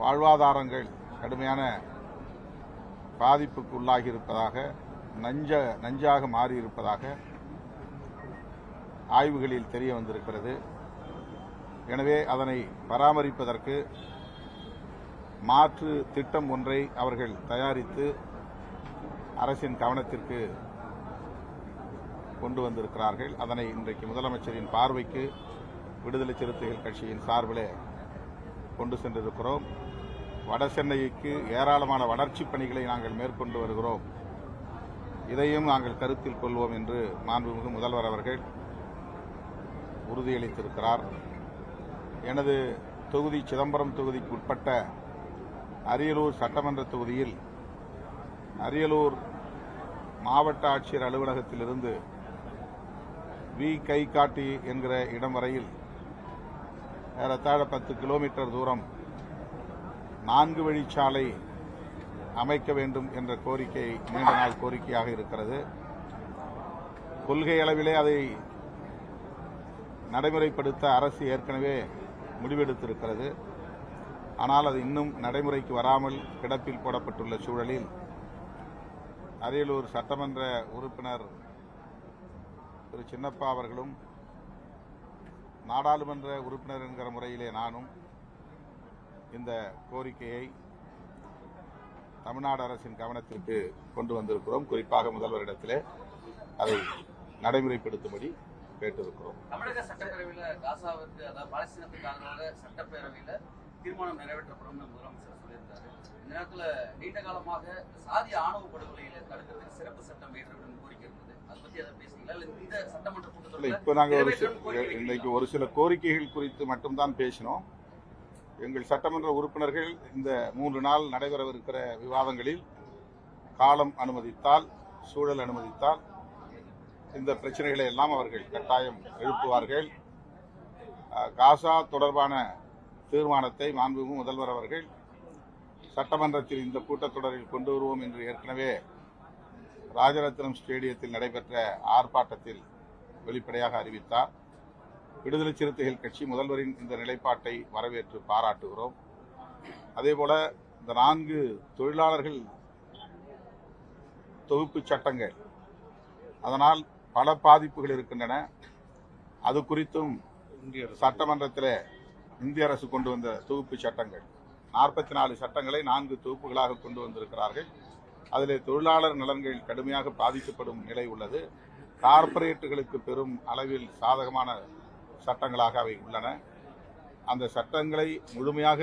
வாழ்வாதாரங்கள் கடுமையான பாதிப்புக்கு உள்ளாகி இருப்பதாக நஞ்ச நஞ்சாக மாறியிருப்பதாக ஆய்வுகளில் தெரிய வந்திருக்கிறது. எனவே அதனை பராமரிப்பதற்கு மாற்று திட்டம் ஒன்றை அவர்கள் தயாரித்து அரசின் கவனத்திற்கு கொண்டு வந்திருக்கிறார்கள். அதனை இன்றைக்கு முதலமைச்சரின் பார்வைக்கு விடுதலை சிறுத்தைகள் கட்சியின் சார்பிலே கொண்டு சென்றிருக்கிறோம். வட சென்னைக்கு ஏராளமான வளர்ச்சிப் பணிகளை நாங்கள் மேற்கொண்டு வருகிறோம். இதையும் நாங்கள் கருத்தில் கொள்வோம் என்று மாண்புமிகு முதல்வர் அவர்கள் உறுதியளித்திருக்கிறார். எனது தொகுதி சிதம்பரம் தொகுதிக்கு உட்பட்ட அரியலூர் சட்டமன்ற தொகுதியில் அரியலூர் மாவட்ட ஆட்சியர் அலுவலகத்திலிருந்து வி. கைகாட்டி என்கிற இடம் வரையில் ஏறத்தாழ பத்து கிலோமீட்டர் தூரம் நான்கு வழிச்சாலை அமைக்க வேண்டும் என்ற கோரிக்கை நீண்ட நாள் கோரிக்கையாக இருக்கிறது. கொள்கை அளவிலே அதை நடைமுறைப்படுத்த அரசு ஏற்கனவே முடிவெடுத்திருக்கிறது. ஆனால் அது இன்னும் நடைமுறைக்கு வராமல் கிடப்பில் போடப்பட்டுள்ள சூழலில் அரியலூர் சட்டமன்ற உறுப்பினர் திரு. சின்னப்பா அவர்களும் நாடாளுமன்ற உறுப்பினர் என்கிற முறையிலே நானும் இந்த கோரிக்கையை தமிழ்நாடு அரசின் கவனத்திற்கு கொண்டு வந்திருக்கிறோம். குறிப்பாக முதல்வரிடத்திலே அதை நடைமுறைப்படுத்தும்படி கேட்டிருக்கிறோம். தமிழக சட்டப்பேரவையில காசாவிற்கு அதாவது பாலஸ்தீனத்துக்கு ஆதரவாக சட்டப்பேரவையில தீர்மானம் நிறைவேற்றப்படும் முதலமைச்சர் சொல்லியிருந்தாரு இந்த நேரத்துல நீண்ட காலமாக சாதி ஆணவ படுகொலையில தடுக்கிறதுக்கு சிறப்பு சட்டம் இயற்றப்படும் கோரிக்கை இருந்தது. அதை பத்தி அதை இந்த சட்டமன்ற கூட்டத்தொடர்ல இப்போ நாங்கள் ஒரு வைக்கிறீங்களா? ஒரு சில கோரிக்கைகள் குறித்து மட்டும்தான் பேசினோம். எங்கள் சட்டமன்ற உறுப்பினர்கள் இந்த மூன்று நாள் நடைபெறவிருக்கிற விவாதங்களில் காலம் அனுமதித்தால் சூழல் அனுமதித்தால் இந்த பிரச்சனைகளை எல்லாம் அவர்கள் கட்டாயம் எழுப்புவார்கள். காசா தொடர்பான தீர்மானத்தை மாண்புமிகு முதல்வர் அவர்கள் சட்டமன்றத்தில் இந்த கூட்டத்தொடரில் கொண்டு வருவோம் என்று ஏற்கனவே ராஜரத்னம் ஸ்டேடியத்தில் நடைபெற்ற ஆர்ப்பாட்டத்தில் வெளிப்படையாக அறிவித்தார். விடுதலை சிறுத்தைகள் கட்சி முதல்வரின் இந்த நிலைப்பாட்டை வரவேற்று பாராட்டுகிறோம். அதேபோல இந்த நான்கு தொழிலாளர்கள் தொகுப்பு சட்டங்கள் அதனால் பல பாதிப்புகள் இருக்கின்றன. அது குறித்தும் சட்டமன்றத்தில் இந்திய அரசு கொண்டு வந்த தொகுப்பு சட்டங்கள் நாற்பத்தி நாலு சட்டங்களை நான்கு தொகுப்புகளாக கொண்டு வந்திருக்கிறார்கள். அதில் தொழிலாளர் நலன்கள் கடுமையாக பாதிக்கப்படும் நிலை உள்ளது. கார்ப்பரேட்டுகளுக்கு பெரும் அளவில் சாதகமான சட்டங்களாக அவை உள்ளன. அந்த சட்டங்களை முழுமையாக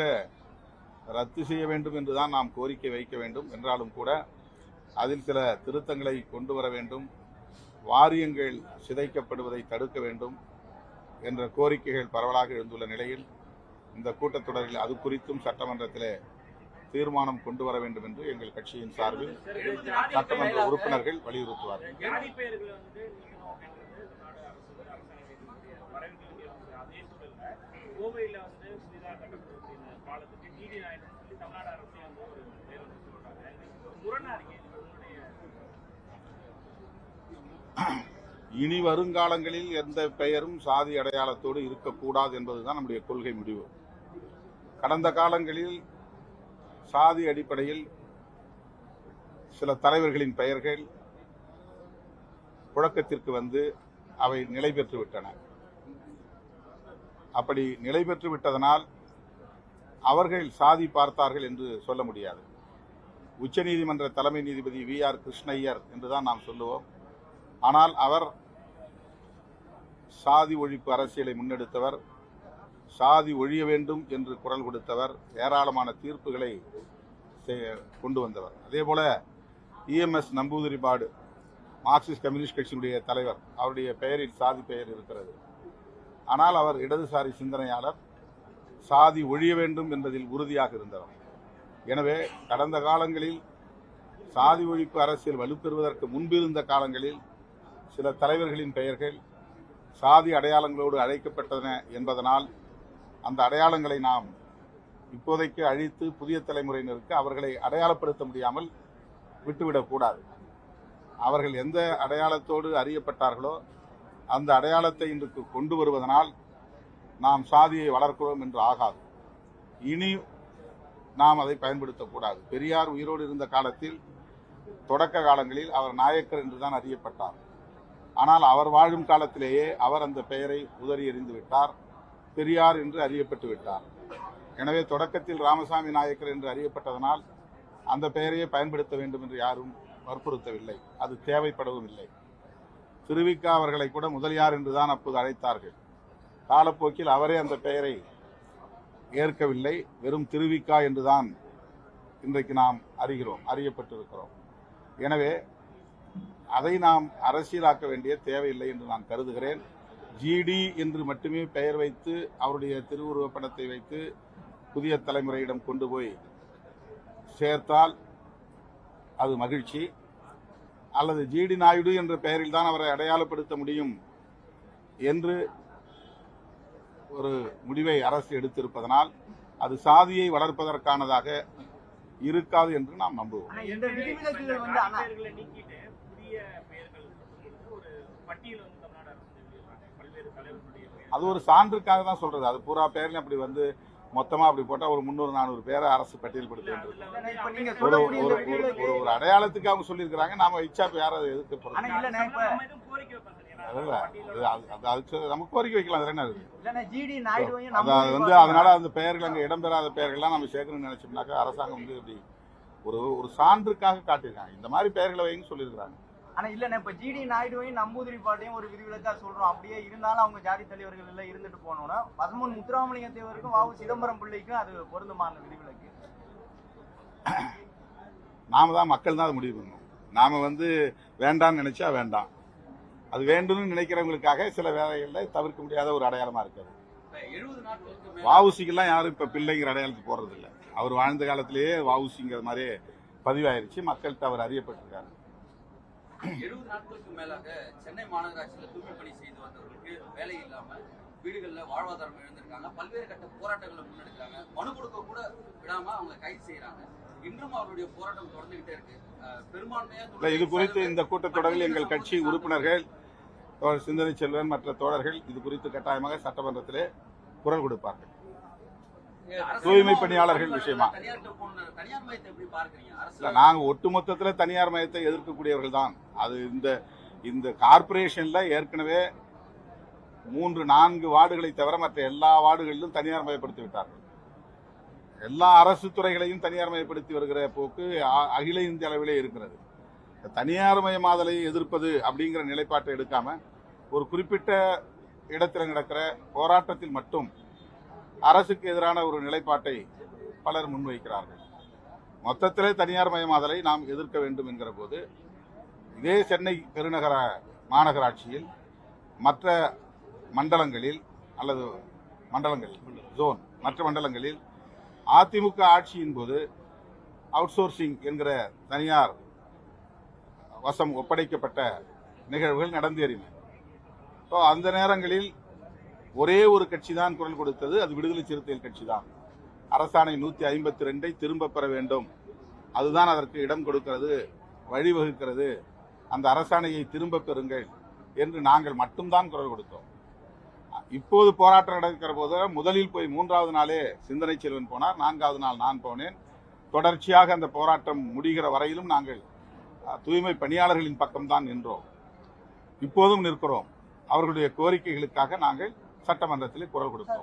ரத்து செய்ய வேண்டும் என்றுதான் நாம் கோரிக்கை வைக்க வேண்டும். என்றாலும் கூட அதில் சில திருத்தங்களை கொண்டு வர வேண்டும். வாரியங்கள் சிதைக்கப்படுவதை தடுக்க வேண்டும் என்ற கோரிக்கைகள் பரவலாக எழுந்துள்ள நிலையில் இந்த கூட்டத்தொடரில் அது குறித்தும் சட்டமன்றத்தில் தீர்மானம் கொண்டு வர வேண்டும் என்று எங்கள் கட்சியின் சார்பில் சட்டமன்ற உறுப்பினர்கள் வலியுறுத்துவார்கள் ஜாதி பெயர்களை வந்து நீக்கணும் அப்படின்றது தமிழ்நாடு அரசு அரசாங்கத்தினுடைய வரவேற்கக்கூடிய ஒன்று. அதே சூழல்ல கோவையில் வந்து புதிதாக கட்டப்படக்கூடிய பாலத்துக்கு நீதி நாயகம்னு சொல்லி தமிழ்நாடு அரசு வந்து ஒரு பேர் சொல்றாங்க. இது முரணா இருக்கு உங்களுடைய இனி வருங்காலங்களில் எந்த பெயரும் சாதி அடையாளத்தோடு இருக்கக்கூடாது என்பதுதான் நம்முடைய கொள்கை முடிவு. கடந்த காலங்களில் சாதி அடிப்படையில் சில தலைவர்களின் பெயர்கள் புழக்கத்திற்கு வந்து அவை நிலை பெற்று விட்டன. அப்படி நிலை பெற்று விட்டதனால் அவர்கள் சாதி பார்த்தார்கள் என்று சொல்ல முடியாது. உச்சநீதிமன்ற தலைமை நீதிபதி வி ஆர் கிருஷ்ணய்யர் என்றுதான் நாம் சொல்லுவோம். ஆனால் அவர் சாதி ஒழிப்பு அரசியலை முன்னெடுத்தவர் சாதி ஒழிய வேண்டும் என்று குரல் கொடுத்தவர் ஏராளமான தீர்ப்புகளை கொண்டு வந்தவர். அதே போல இஎம்எஸ் நம்பூதிரிபாடு மார்க்சிஸ்ட் கம்யூனிஸ்ட் கட்சியினுடைய தலைவர் அவருடைய பெயரில் சாதி பெயர் இருக்கிறது. ஆனால் அவர் இடதுசாரி சிந்தனையாளர். சாதி ஒழிய வேண்டும் என்பதில் உறுதியாக இருந்தவர். எனவே கடந்த காலங்களில் சாதி ஒழிப்பு அரசியல் வலுப்பெறுவதற்கு முன்பிருந்த காலங்களில் சில தலைவர்களின் பெயர்கள் சாதி அடையாளங்களோடு அழைக்கப்பட்டன என்பதனால் அந்த அடையாளங்களை நாம் இப்போதைக்கு அழித்து புதிய தலைமுறையினருக்கு அவர்களை அடையாளப்படுத்த முடியாமல் விட்டுவிடக்கூடாது. அவர்கள் எந்த அடையாளத்தோடு அறியப்பட்டார்களோ அந்த அடையாளத்தை இன்றைக்கு கொண்டு வருவதனால் நாம் சாதியை வளர்க்கிறோம் என்று ஆகாது. இனி நாம் அதை பயன்படுத்தக்கூடாது. பெரியார் உயிரோடு இருந்த காலத்தில் தொடக்க காலங்களில் அவர் நாயக்கர் என்றுதான் அறியப்பட்டார். ஆனால் அவர் வாழும் காலத்திலேயே அவர் அந்த பெயரை உதறி எறிந்து விட்டார். பெரியார் என்று அறியப்பட்டு விட்டார். எனவே தொடக்கத்தில் ராமசாமி நாயக்கர் என்று அறியப்பட்டதனால் அந்த பெயரையே பயன்படுத்த வேண்டும் என்று யாரும் வற்புறுத்தவில்லை. அது தேவைப்படவும் இல்லை. திருவிக்கா அவர்களை கூட முதலியார் என்றுதான் அப்போது அழைத்தார்கள். காலப்போக்கில் அவரே அந்த பெயரை ஏற்கவில்லை. வெறும் திருவிக்கா என்றுதான் இன்றைக்கு நாம் அறிகிறோம் அறியப்பட்டிருக்கிறோம். எனவே அதை நாம் அரசியலாக்க வேண்டிய தேவையில்லை என்று நான் கருதுகிறேன். ஜிடி என்று மட்டுமே பெயர் வைத்து அவருடைய திருவுருவப் படத்தை வைத்து புதிய தலைமுறையிடம் கொண்டு போய் சேர்த்தால் அது மகிழ்ச்சி. அல்லது ஜிடி நாயுடு என்ற பெயரில் தான் அவரை அடையாளப்படுத்த முடியும் என்று ஒரு முடிவை அரசு எடுத்திருப்பதனால் அது சாதியை வளர்ப்பதற்கானதாக இருக்காது என்று நாம் நம்புவோம். ஆனா இந்த விதிவிலக்குகள் வந்து அண்ணா பெயர்களை நீக்கிட்டு புதிய பெயர்கள் கொடுத்து ஒரு பட்டியல் வந்து தமிழ்நாடு அரசு வெளியிடுறாங்க. பல்வேறு தலைவர்களுடைய பெயர் அது ஒரு சான்றுக்காக தான் சொல்றது. அது பூரா பேர்லையும் அப்படி வந்து மொத்தமா அப்படி போட்டா ஒரு முந்நூறு நானூறு பேரை அரசு பட்டியல்படுத்த ஒரு ஒரு இந்த ஒரு- அடையாளத்துக்கு அவங்க சொல்லியிருக்கிறாங்க. நாம இச்சா இப்ப யாரும் எதிர்க்க இப்ப நம்ம கோரிக்கை வைக்கலாம். என்ன இருக்கு இல்லண்ணே ஜிடி நாயுடுவையும் அது அது வந்து அதனால அந்த பெயர்கள் அங்க இடம்பெறாத பெயர்கள்லாம் நம்ம சேர்க்கணும்னு நினைச்சோம்னாக்கா அரசாங்கம் வந்து இப்படி ஒரு ஒரு சான்றுக்காக காட்டியிருக்காங்க. இந்த மாதிரி பெயர்களை வைன்னு சொல்லியிருக்கிறாங்க. ஆனா இல்லண்ணே இப்ப ஜிடி நாயுடுவையும் நம்பூதிரி பாட்டையும் ஒரு விதிவிலக்கா சொல்றோம். அப்படியே இருந்தாலும் அவங்க ஜாதி தலைவர்கள் எல்லாம் இருந்துட்டு போனோம்னா பசுமன் முத்துராமலிங்க தேவருக்கும் வாவு சிதம்பரம் பிள்ளைக்கும் அது பொருந்துமா அந்த விதிவிலக்கு. நாம தான் மக்கள் தான் அதை முடிவு பண்ணணும். நாம வந்து வேண்டாம்னு நினைச்சா வேண்டாம். அது வேண்டும்னு நினைக்கிறவங்களுக்காக சில வேலைகளில் தவிர்க்க முடியாத ஒரு அடையாளமா இருக்காது வாவுசிக்கெல்லாம் எழுபது யாரும் இப்ப பிள்ளைங்கிற அடையாளத்துக்கு போறது இல்லை அவர் வாழ்ந்த காலத்திலேயே வாவுசிங்கிற மாதிரி பதிவாயிருச்சு. மக்கள்கிட்ட அவர் அறியப்பட்டிருக்காரு. எழுபது நாட்களுக்கு மேலாக சென்னை மாநகராட்சியில் தூய்மை பணி செய்து வந்தவர்களுக்கு வேலை இல்லாம வீடுகளில் வாழ்வாதாரம் இழந்திருக்காங்க. பல்வேறு கட்ட போராட்டங்களை முன்னெடுக்கிறாங்க. மனு கொடுக்க கூட விடாம அவங்க கைது செய்யறாங்க. இன்றும் அவருடைய போராட்டம் தொடர்ந்துகிட்டே இருக்கு. பெரும்பான்மையா இது குறித்து இந்த கூட்டத்தொடரில் எங்கள் கட்சி உறுப்பினர்கள் சிந்தனை செல்வன் மற்ற தோழர்கள் இது குறித்து கட்டாயமாக சட்டமன்றத்திலே குரல் கொடுப்பார்கள். தூய்மை பணியாளர்கள் விஷயமா? நாங்க ஒட்டுமொத்தத்துல தனியார் மயத்தை எதிர்க்கக்கூடியவர்கள் தான். அது இந்த இந்த கார்ப்பரேஷன்ல ஏற்கனவே மூன்று நான்கு வார்டுகளை தவிர மற்ற எல்லா வார்டுகளிலும் தனியார் மயப்படுத்தி விட்டார்கள். எல்லா அரசு துறைகளையும் தனியார் மயப்படுத்தி வருகிற போக்கு அகில இந்திய அளவிலே இருக்கிறது. தனியார் மயமாதலை எதிர்ப்பது அப்படிங்கிற நிலைப்பாட்டை எடுக்காம ஒரு குறிப்பிட்ட இடத்தில் நடக்கிற போராட்டத்தில் மட்டும் அரசுக்கு எதிரான ஒரு நிலைப்பாட்டை பலர் முன்வைக்கிறார்கள். மொத்தத்திலே தனியார் மயமாதலை நாம் எதிர்க்க வேண்டும் என்கிற போது இதே சென்னை பெருநகர மாநகராட்சியில் மற்ற மண்டலங்களில் அல்லது மண்டலங்கள் ஜோன் மற்ற மண்டலங்களில் அதிமுக ஆட்சியின் போது அவுட்சோர்சிங் என்கிற தனியார் வசம் ஒப்படைக்கப்பட்ட நிகழ்வுகள் நடந்தேறின. ஸோ அந்த நேரங்களில் ஒரே ஒரு கட்சி தான் குரல் கொடுத்தது அது விடுதலை சிறுத்தைகள் கட்சி தான் அரசாணை நூத்தி ஐம்பத்தி ரெண்டை திரும்ப பெற வேண்டும். அதுதான் அதற்கு இடம் கொடுக்கிறது வழிவகுக்கிறது. அந்த அரசாணையை திரும்ப பெறுங்கள் என்று நாங்கள் மட்டும்தான் குரல் கொடுத்தோம். இப்போது போராட்டம் நடக்கிற போது முதலில் போய் மூன்றாவது நாளே சிந்தனை செல்வன் போனார் நான்காவது நாள் நான் போனேன். தொடர்ச்சியாக அந்த போராட்டம் முடிகிற வரையிலும் நாங்கள் தூய்மை பணியாளர்களின் பக்கம்தான் நின்றோம். இப்போதும் நிற்கிறோம். அவர்களுடைய கோரிக்கைகளுக்காக நாங்கள் சட்டமன்றத்தில் குரல் கொடுத்தோம்.